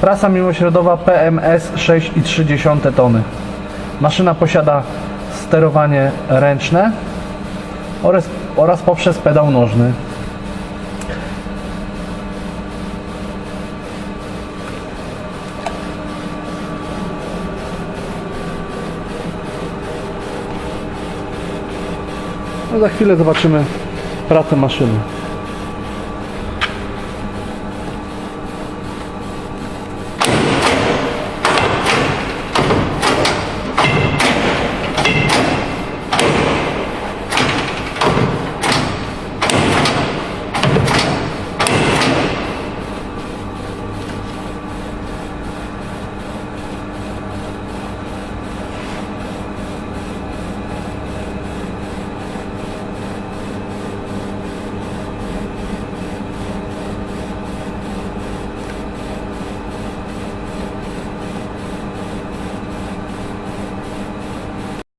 Prasa mimośrodowa PMS 6,3 tony. Maszyna posiada sterowanie ręczne oraz, oraz poprzez pedał nożny. No za chwilę zobaczymy pracę maszyny.